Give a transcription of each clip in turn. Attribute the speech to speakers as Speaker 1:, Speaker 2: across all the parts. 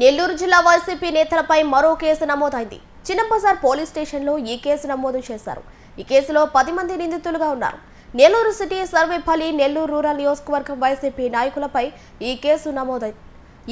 Speaker 1: నెల్లూరు జిల్లా వైసీపీ నేతలపై మరో కేసు నమోదైంది. చిన్నబజార్ పోలీస్ స్టేషన్లో ఈ కేసు నమోదు చేశారు. ఈ కేసులో పది మంది నిందితులుగా ఉన్నారు. నెల్లూరు సిటీ సర్వేపల్లి నెల్లూరు రూరల్ నియోజకవర్గం వైసీపీ నాయకులపై ఈ కేసు నమోదైంది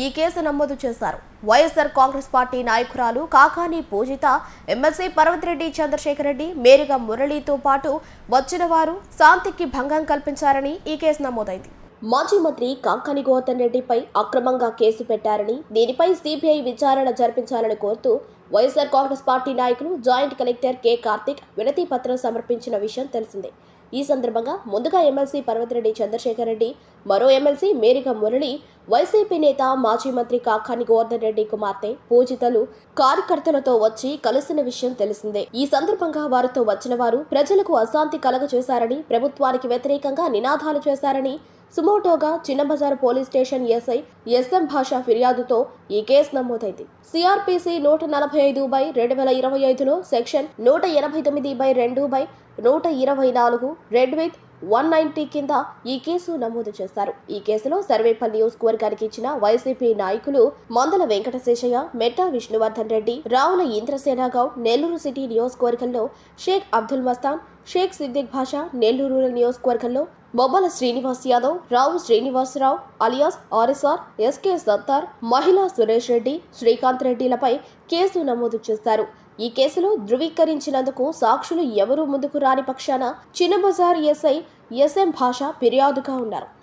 Speaker 1: ఈ కేసు నమోదు చేశారు. వైఎస్ఆర్ కాంగ్రెస్ పార్టీ నాయకురాలు కాకాని పూజిత ఎమ్మెల్సీ పర్వతిరెడ్డి చంద్రశేఖర్ రెడ్డి మేరుగా మురళితో పాటు వచ్చిన వారు శాంతికి భంగం కల్పించారని ఈ కేసు నమోదైంది. మాజీ మంత్రి కాంకాని గోవర్ధన్ రెడ్డిపై అక్రమంగా కేసు పెట్టారని దీనిపై సిబిఐ విచారణ జరిపించాలని కోరుతూ వైఎస్ఆర్ కాంగ్రెస్ పార్టీ నాయకులు జాయింట్ కలెక్టర్ కె కార్తిక్ వినతి పత్రం సమర్పించిన విషయం తెలిసిందే. ఈ సందర్భంగా ముందుగా ఎమ్మెల్సీ పర్వతిరెడ్డి చంద్రశేఖర్ రెడ్డి మరో ఎమ్మెల్సీ మేరిక మురళి వైసీపీ నేత మాజీ మంత్రి కాకాని గోవర్ధన్ రెడ్డి కుమార్తె పూజితలు కార్యకర్తలతో వచ్చి కలిసిన విషయం తెలిసిందే. ఈ సందర్భంగా వారితో వచ్చిన వారు ప్రజలకు అశాంతి కలగచేశారని ప్రభుత్వానికి వ్యతిరేకంగా నినాదాలు చేశారని సుమోటోగా Chinnabazar police station SI SM Basha ఫిర్యాదుతో ఈ కేసు నమోదైంది. సిఆర్పిసి నూట నలభై ఐదు బై రెండు వేల ఇరవై ఐదులో సెక్షన్ నూట ఎనభై తొమ్మిది బై రెండు బై నూట ఇరవై నాలుగు రెడ్ విత్ వన్ నైన్టీ కింద ఈ కేసు నమోదు చేశారు ఈ కేసులో సర్వేపల్లి నియోజకవర్గానికి ఇచ్చిన వైసీపీ నాయకులు మందల వెంకటశేషయ్య మెట్టా విష్ణువర్ధన్ రెడ్డి రావుల ఇంద్రసేన గౌడ్ నెల్లూరు సిటీ నియోజకవర్గంలో షేక్ అబ్దుల్ మస్తాన్ షేక్ సిద్దిక్ భాషా నెల్లూరు నియోజకవర్గంలో Bobbala Srinivas Yadav Rao Srinivasarao alias RSR SK Sattar మహిళా సురేష్ రెడ్డి శ్రీకాంత్ రెడ్డిలపై కేసు నమోదు చేశారు. ఈ కేసులో ధృవీకరించినందుకు సాక్షులు ఎవరూ ముందుకు రాని పక్షాన చిన్నబజార్ ఎస్ఐ ఎస్ఎం భాష ఫిర్యాదుగా ఉన్నారు.